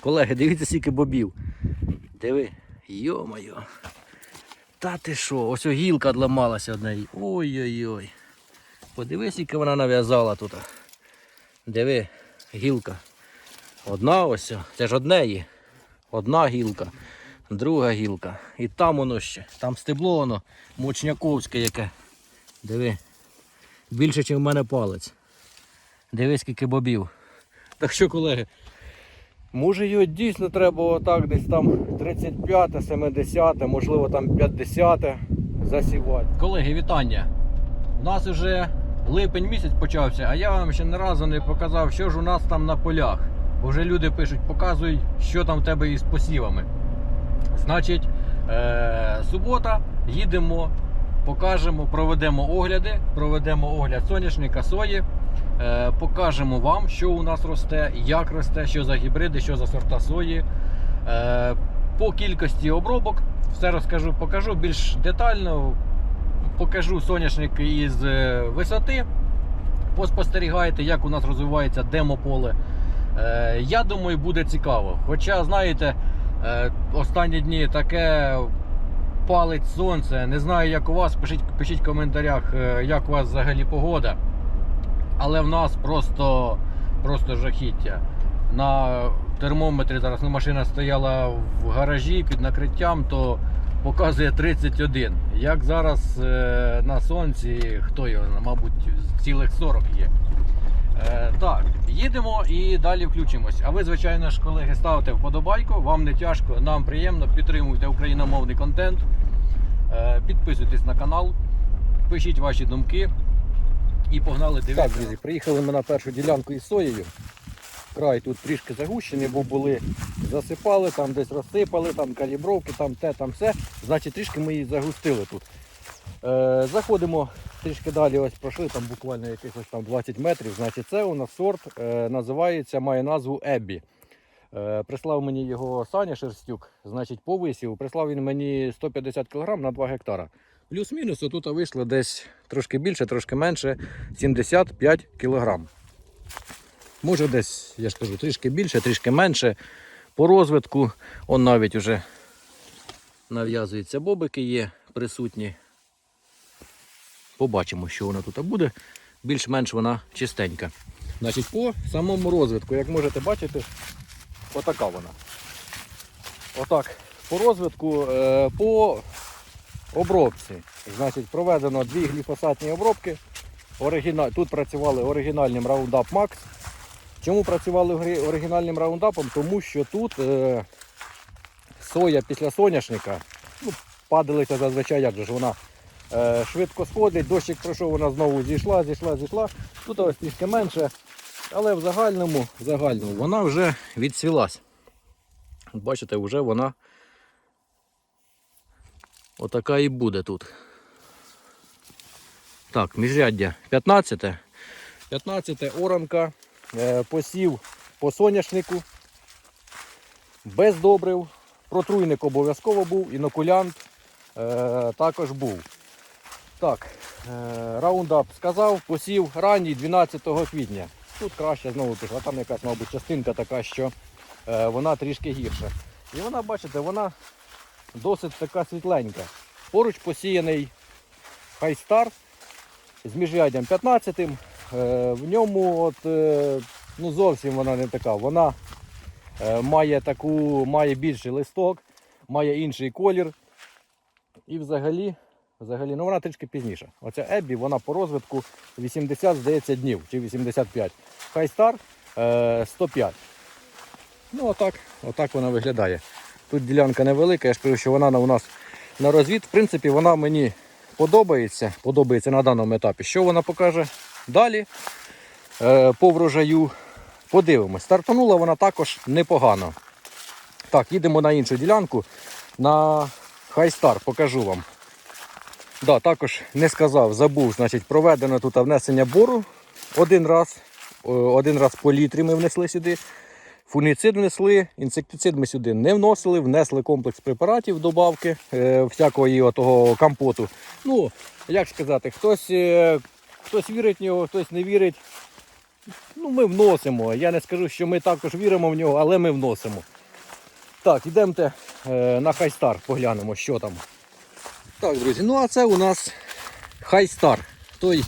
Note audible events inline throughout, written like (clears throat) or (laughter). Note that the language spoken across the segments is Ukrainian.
Колеги, дивіться, скільки бобів. Диви. Йо-моє. Та ти що, ось гілка одламалася одна. Ой-ой-ой. Подивись, яка вона нав'язала тут. Диви, гілка. Одна ось, це ж однеї. Одна гілка, друга гілка. І там воно ще. Там стебло воно мочняковське яке. Диви. Більше, ніж в мене палець. Диви, скільки бобів. Так що, колеги, може його дійсно треба отак десь там 35, 70, можливо там 50 засівати. Колеги, вітання. У нас вже липень місяць почався, а я вам ще не разу не показав, що ж у нас там на полях. Бо вже люди пишуть, показуй, що там в тебе із посівами. Значить, е- субота, їдемо, покажемо, проведемо огляди, проведемо огляд соняшника сої. Е, покажемо вам, що у нас росте, як росте, що за гібриди, що за сорта сої. Е, по кількості обробок все розкажу, покажу більш детально. Покажу соняшник із е, висоти. Поспостерігайте, як у нас розвивається демополе. Я думаю, буде цікаво. Хоча, знаєте, останні дні таке палить сонце. Не знаю, як у вас. Пишіть, пишіть в коментарях, як у вас взагалі погода. Але в нас просто, просто жахіття. На термометрі зараз ну, машина стояла в гаражі під накриттям, то показує 31. Як зараз е, на сонці, хто його, мабуть, цілих 40 є. Е, так, їдемо і далі включимось. А ви, звичайно ж, колеги, ставте вподобайку, вам не тяжко, нам приємно, підтримуйте україномовний контент, е, підписуйтесь на канал, пишіть ваші думки і погнали дивитися. Так, друзі, приїхали ми на першу ділянку із соєю. Край тут трішки загущений, бо були засипали, там десь розсипали, там калібровки, там те, там все. Значить, трішки ми її загустили тут. Е, заходимо трішки далі, ось пройшли там буквально якихось там 20 метрів. Значить, це у нас сорт е, називається, має назву Еббі. Е, прислав мені його Саня Шерстюк, значить, по висіву. Прислав він мені 150 кг на 2 гектара. Плюс-мінус тут вийшло десь трошки більше, трошки менше 75 кг. Може десь, я ж кажу, трішки більше, трішки менше. По розвитку он навіть вже нав'язується бобики є присутні. Побачимо, що вона тут буде. Більш-менш вона чистенька. Значить, по самому розвитку, як можете бачити, отака вона. Отак. По розвитку, е, по обробці. Значить, проведено дві гліфосатні обробки. Оригіна... Тут працювали оригінальним Roundup Max. Чому працювали оригінальним раундапом? Тому що тут е, соя після соняшника, ну, падалиця зазвичай як ж вона е, швидко сходить, дощик пройшов, вона знову зійшла, зійшла, зійшла. Тут ось трішки менше, але в загальному, в загальному вона вже відцвілась. От Бачите, вже вона отака і буде тут. Так, міжряддя 15. 15 оранка. Е, посів по соняшнику, без добрив, протруйник обов'язково був, інокулянт е, також був. Так, е, раундап сказав, посів ранній 12 квітня. Тут краще знову пішла, там якась, мабуть, частинка така, що вона трішки гірша. І вона, бачите, вона досить така світленька. Поруч посіяний хайстар з міжряддям 15 Е, В ньому от, е, ну, зовсім вона не така. Вона е, має таку, має більший листок, має інший колір. І взагалі, взагалі ну вона трішки пізніша. Оця Еббі, вона по розвитку 80, здається, днів чи 85. Хайстар е, 105. Ну, отак, отак вона виглядає. Тут ділянка невелика, я ж кажу, що вона у нас на розвід. В принципі, вона мені подобається, подобається на даному етапі. Що вона покаже далі е, по врожаю? Подивимось. Стартанула вона також непогано. Так, їдемо на іншу ділянку. На Хайстар покажу вам. Да, також не сказав, забув, значить, проведено тут внесення бору один раз. Один раз по літрі ми внесли сюди. Фунгіцид внесли, інсектицид ми сюди не вносили, внесли комплекс препаратів, добавки е, всякого отого компоту. Ну, як сказати, хтось, е, хтось вірить в нього, хтось не вірить. Ну, ми вносимо. Я не скажу, що ми також віримо в нього, але ми вносимо. Так, йдемте е, на Хайстар, поглянемо, що там. Так, друзі, ну а це у нас Хайстар. Той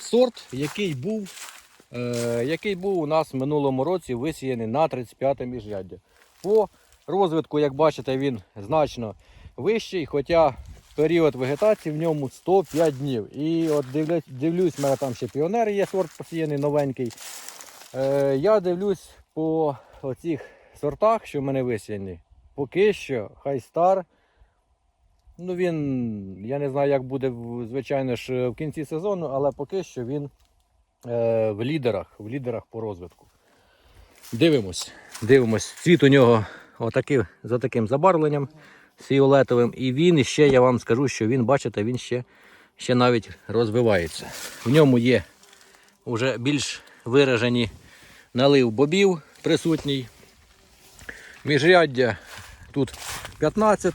сорт, який був, який був у нас в минулому році висіяний на 35 міжряддя. По розвитку, як бачите, він значно вищий, хоча період вегетації в ньому 105 днів. І от дивлюсь, в мене там ще піонер є сорт посіяний новенький. Е, я дивлюсь по оцих сортах, що в мене висіяні. Поки що Хайстар. Ну він, я не знаю, як буде, звичайно ж, в кінці сезону, але поки що він е, в лідерах, в лідерах по розвитку. Дивимось, дивимось. Цвіт у нього отакий, за таким забарвленням фіолетовим. І він ще, я вам скажу, що він, бачите, він ще, ще навіть розвивається. В ньому є вже більш виражені налив бобів присутній. Міжряддя тут 15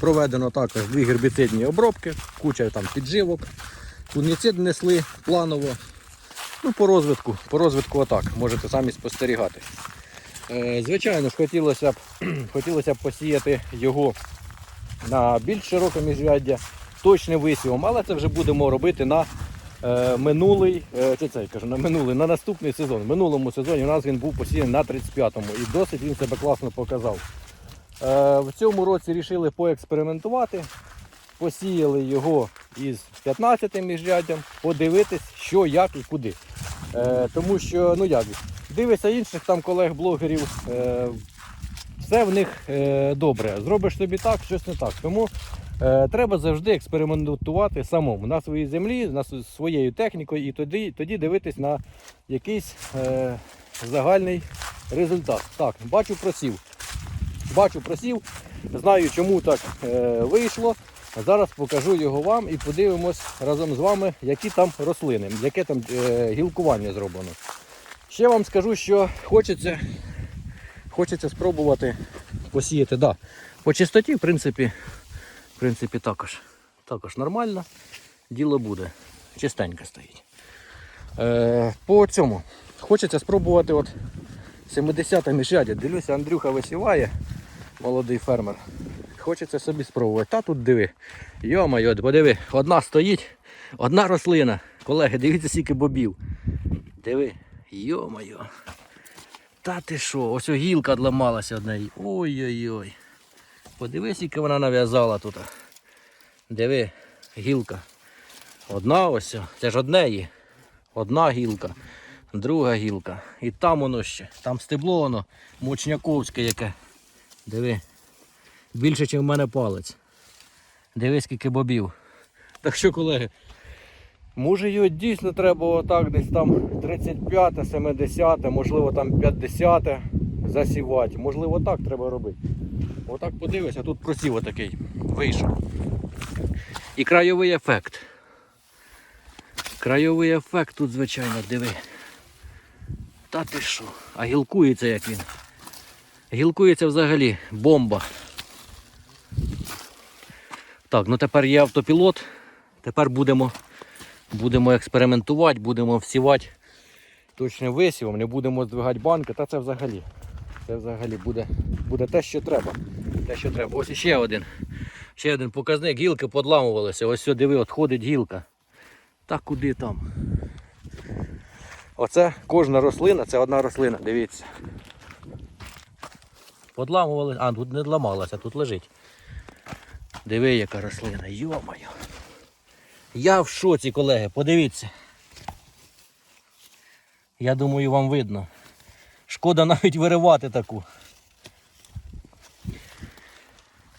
проведено також дві гербіцидні обробки, куча там підживок. Фунгіцид внесли планово. Ну, по розвитку, по розвитку отак, можете самі спостерігати. Е, звичайно ж, хотілося б, (clears throat) хотілося б посіяти його на більш широке міжряддя, точним висівом, але це вже будемо робити на е, минулий, е, чи це я кажу, на минулий, на наступний сезон. В минулому сезоні у нас він був посіяний на 35-му і досить він себе класно показав. В цьому році вирішили поекспериментувати. Посіяли його із 15 міжряддям, подивитись, що, як і куди. Е, тому що, ну як, дивишся інших там колег-блогерів, е, все в них е, добре. Зробиш собі так, щось не так. Тому е, треба завжди експериментувати самому на своїй землі, на своєю технікою, і тоді, тоді дивитись на якийсь е, загальний результат. Так, бачу просів. Бачу просів, знаю, чому так е, вийшло. Зараз покажу його вам і подивимось разом з вами, які там рослини, яке там е, гілкування зроблено. Ще вам скажу, що хочеться, хочеться спробувати посіяти. Да, по чистоті, в принципі, в принципі також, також нормально. Діло буде. Чистенько стоїть. Е, по цьому хочеться спробувати от 70 міжрядя. Дивлюся, Андрюха висіває, молодий фермер. Хочеться собі спробувати. Та тут диви. Йо-моє, подиви, одна стоїть, одна рослина. Колеги, дивіться, скільки бобів. Диви, йо-моє. Та ти що, ось гілка одламалася одна. Ой-ой-ой. Подивись, скільки вона нав'язала тут. Диви, гілка. Одна ось, це ж одне є. Одна гілка, друга гілка. І там воно ще. Там стебло воно мучняковське яке. Диви. Більше, ніж в мене палець. Диви, скільки бобів. Так що, колеги, може його дійсно треба отак десь там 35, 70, можливо там 50 засівати. Можливо так треба робити. Отак подивися, тут просів отакий вийшов. І крайовий ефект. Крайовий ефект тут, звичайно, диви. Та ти що? А гілкується як він. Гілкується взагалі бомба. Так, ну тепер є автопілот. Тепер будемо, будемо експериментувати, будемо всівати точним висівом, не будемо здвигати банки, та це взагалі. Це взагалі буде, буде те, що треба. Те, що треба. Ось ще один. Ще один показник, гілки подламувалися. Ось сюди диви, от ходить гілка. Та куди там? Оце кожна рослина, це одна рослина, дивіться. Подламували, а тут не ламалася, тут лежить. Диви, яка рослина, йомаю. Я в шоці, колеги, подивіться. Я думаю, вам видно. Шкода навіть виривати таку.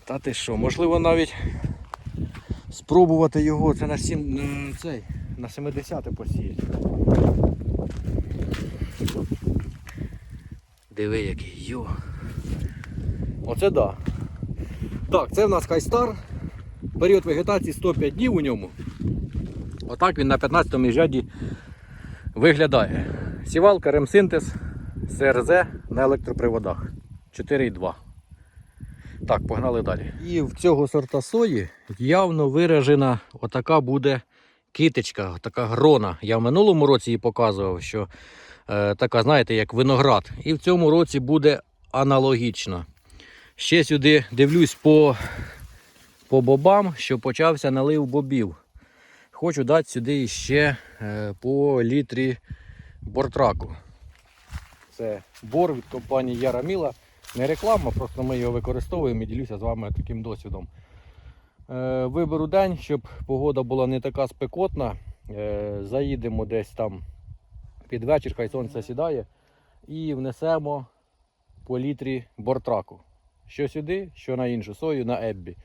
Та ти що, можливо навіть спробувати його це на сім, м, цей, на 70 посіяти. Диви який, йо. Оце да. Так, це в нас Хайстар. Період вегетації 105 днів у ньому. Отак він на 15-му міжряді виглядає. Сівалка ремсинтез СРЗ на електроприводах 4,2. Так, погнали далі. І в цього сорта сої явно виражена отака буде китичка, така грона. Я в минулому році її показував, що е, така, знаєте, як виноград. І в цьому році буде аналогічно. Ще сюди дивлюсь по, по бобам, що почався налив бобів. Хочу дати сюди ще е, по літрі бортраку. Це бор від компанії Яраміла. Не реклама, просто ми його використовуємо і ділюся з вами таким досвідом. Е, Виберу день, щоб погода була не така спекотна. Е, Заїдемо десь там під вечір, хай сонце сідає, і внесемо по літрі бортраку. Що сюди, що на іншу сою, на Еббі.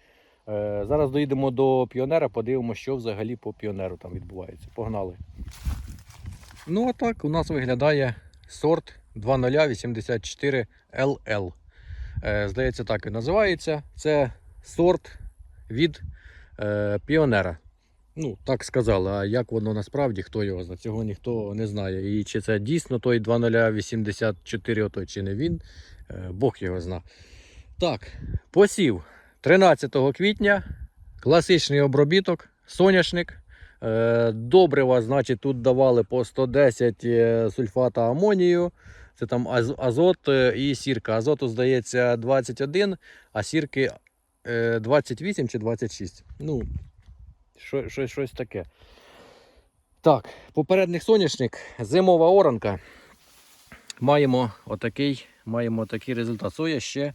Е, Зараз доїдемо до піонера, подивимося, що взагалі по піонеру там відбувається. Погнали. Ну, а так у нас виглядає сорт 2084 LL. Е, Здається, так і називається. Це сорт від е, піонера. Ну, так сказали, а як воно насправді, хто його знає, цього ніхто не знає. І чи це дійсно той 2084, отой, чи не він, е, Бог його зна. Так, посів 13 квітня, класичний обробіток, соняшник. Е, Добрива, значить, тут давали по 110 е, сульфата амонію. Це там азот е, і сірка. Азоту, здається, 21, а сірки е, 28 чи 26. Ну, що, що, щось таке. Так, попередник соняшник, зимова оранка. Маємо отакий, маємо такий результат. Соя ще,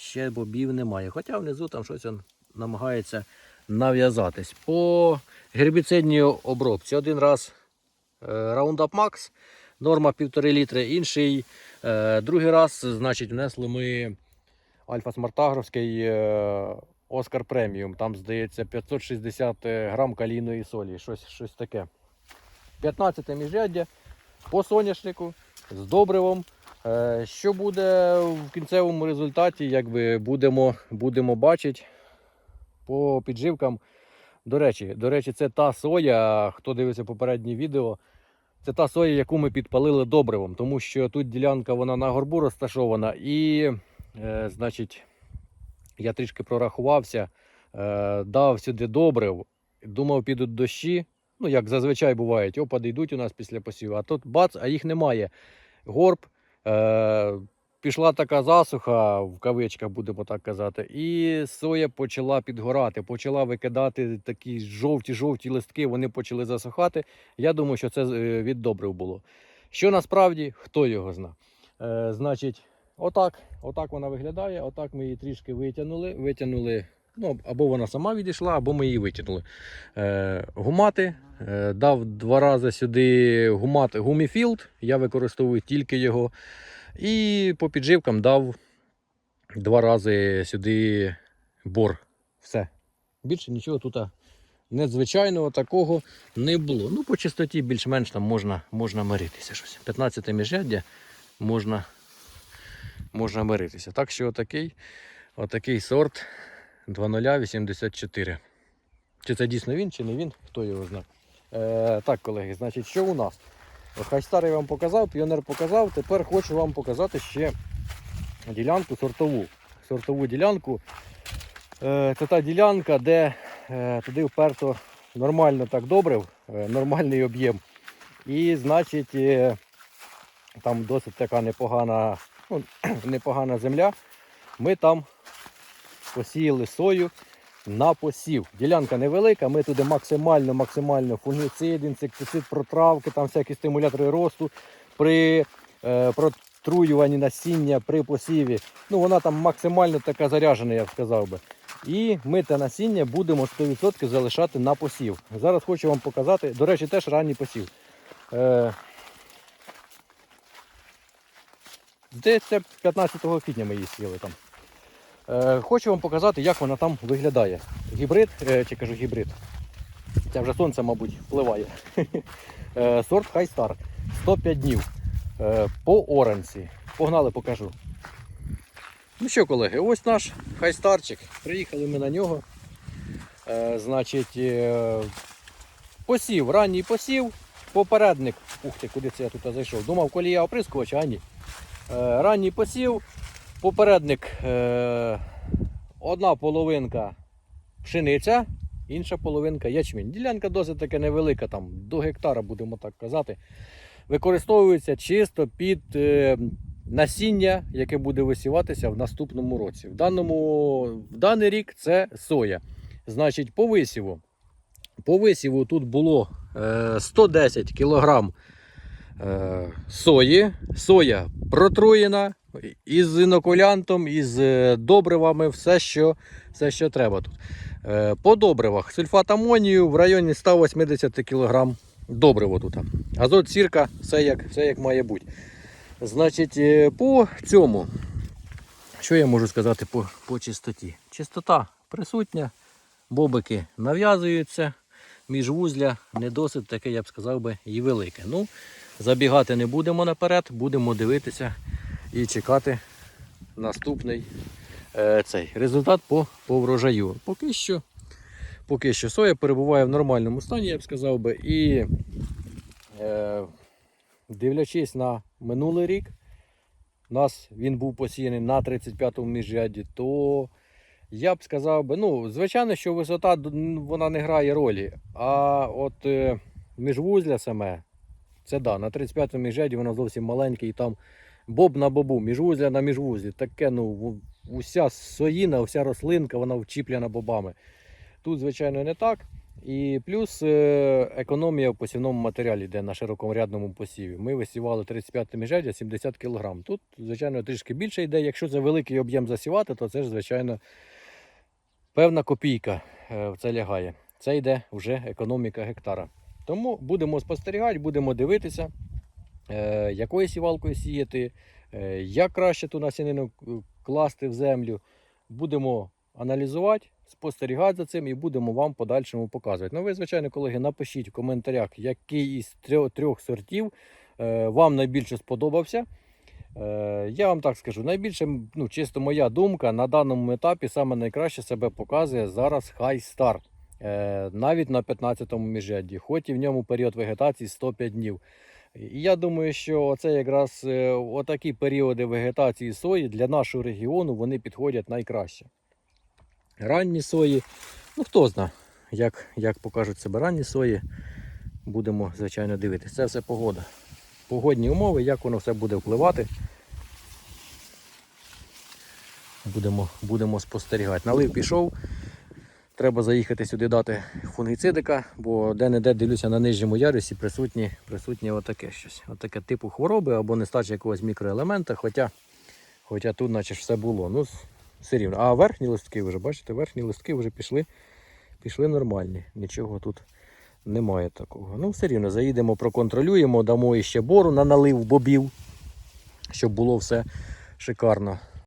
ще бобів немає. Хоча внизу там щось він намагається нав'язатись. По гербіцидній обробці один раз е, Roundup Max, норма 1,5 літри, інший е, другий раз, значить, внесли ми Альфа Смартагровський е, Оскар преміум. Там, здається, 560 грам калійної солі. Щось, щось таке. 15 міжряддя по соняшнику з добривом. Е, Що буде в кінцевому результаті, якби будемо, будемо бачити по підживкам. До речі, до речі, це та соя, хто дивився попереднє відео, це та соя, яку ми підпалили добривом, тому що тут ділянка вона на горбу розташована і, е, значить, я трішки прорахувався, е, дав сюди добрив, думав, підуть дощі. Ну, як зазвичай бувають, опади йдуть у нас після посіву, а тут бац, а їх немає. Горб, е, пішла така засуха, в кавичках будемо так казати, і соя почала підгорати, почала викидати такі жовті-жовті листки, вони почали засухати. Я думаю, що це е, від добрив було. Що насправді, хто його зна. Е, значить, отак, отак вона виглядає, отак ми її трішки витягнули. Витягнули, ну, або вона сама відійшла, або ми її витягнули. Е, гумати. Е, дав два рази сюди гумат гуміфілд, я використовую тільки його. І по підживкам дав два рази сюди бор. Все. Більше нічого тут незвичайного такого не було. Ну, по чистоті більш-менш там можна, можна миритися щось. 15 міжряддя можна, можна миритися. Так що отакий, отакий сорт 2084. Чи це дійсно він, чи не він, хто його знає. Е, так, колеги, значить, що у нас? Хай старий вам показав, піонер показав. Тепер хочу вам показати ще ділянку сортову. Сортову ділянку. Е, це та ділянка, де е, туди вперто нормально так добрив, е, нормальний об'єм. І значить, е, там досить така непогана, ну, (clears throat) непогана земля. Ми там посіяли сою на посів. Ділянка невелика, ми туди максимально, максимально фунгіцид, інсектицид, протравки, там всякі стимулятори росту при е, протруюванні насіння при посіві. Ну вона там максимально така заряджена, я б сказав би. І ми те насіння будемо 100% залишати на посів. Зараз хочу вам показати, до речі, теж ранній посів. Е, Десь це 15 квітня ми її сіяли там. Е, Хочу вам показати, як вона там виглядає. Гібрид, е, чи кажу гібрид. Це вже сонце, мабуть, впливає. (laughs) Е, Сорт Хайстар. 105 днів. По оранці. Погнали, покажу. Ну що, колеги, ось наш хайстарчик. Приїхали ми на нього. Значить, посів, ранній посів, попередник. Ух ти, куди це я тут зайшов? Думав, колія оприскувач, а ні. Ранній посів, попередник е, одна половинка пшениця інша половинка ячмінь. Ділянка досить таки невелика, там до гектара, будемо так казати. Використовується чисто під е, насіння, яке буде висіватися в наступному році. В, даному, в даний рік це соя. Значить, по висіву. По висіву тут було е, 110 кг е, сої. Соя протруєна із інокулянтом, із е, добривами, все, що, все, що треба тут. Е, по добривах сульфат амонію в районі 180 кг добриво тут. Азот, сірка, все як, все як має бути. Значить, е, по цьому, що я можу сказати по, по чистоті? Чистота присутня, бобики нав'язуються, міжвузля не досить таке, я б сказав би, і велике. Ну, забігати не будемо наперед, будемо дивитися і чекати наступний е, цей результат по, по врожаю. Поки що, поки що соя перебуває в нормальному стані, я б сказав би. І е, дивлячись на минулий рік, у нас він був посіяний на 35-му міжряді, то я б сказав би, ну, звичайно, що висота вона не грає ролі. А от е, міжвузля саме, це да, на 35-му міжряді воно зовсім маленьке і там боб на бобу, міжвузля на міжвузлі. Таке, ну, уся соїна, вся рослинка, вона вчіплена бобами. Тут, звичайно, не так. І плюс е, економія в посівному матеріалі йде на широкорядному посіві. Ми висівали 35 міжряддя 70 кг. Тут, звичайно, трішки більше йде. Якщо це великий об'єм засівати, то це ж, звичайно, певна копійка е, в це лягає. Це йде вже економіка гектара. Тому будемо спостерігати, будемо дивитися, якою сівалкою сіяти, е, як краще ту насінину е, класти в землю. Будемо аналізувати, спостерігати за цим і будемо вам подальшому показувати. Ну, ви, звичайно, колеги, напишіть в коментарях, який із трьох, сортів е, вам найбільше сподобався. Е, я вам так скажу, найбільше, ну, чисто моя думка, на даному етапі саме найкраще себе показує зараз High Star. Е, навіть на 15-му міжрядді, хоч і в ньому період вегетації 105 днів. І я думаю, що це якраз е, отакі періоди вегетації сої для нашого регіону вони підходять найкраще. Ранні сої, ну хто знає, як, як покажуть себе ранні сої, будемо, звичайно, дивитися. Це все погода. Погодні умови, як воно все буде впливати. Будемо, будемо спостерігати. Налив пішов. Треба заїхати сюди дати фунгіцидика, бо де-не-де дивлюся на нижньому ярусі присутні, присутні отаке щось. Отаке типу хвороби або нестача якогось мікроелемента, хоча, хоча тут наче все було. Ну, все рівно. А верхні листки вже, бачите, верхні листки вже пішли, пішли нормальні. Нічого тут немає такого. Ну, все рівно заїдемо, проконтролюємо, дамо іще бору на налив бобів, щоб було все шикарно.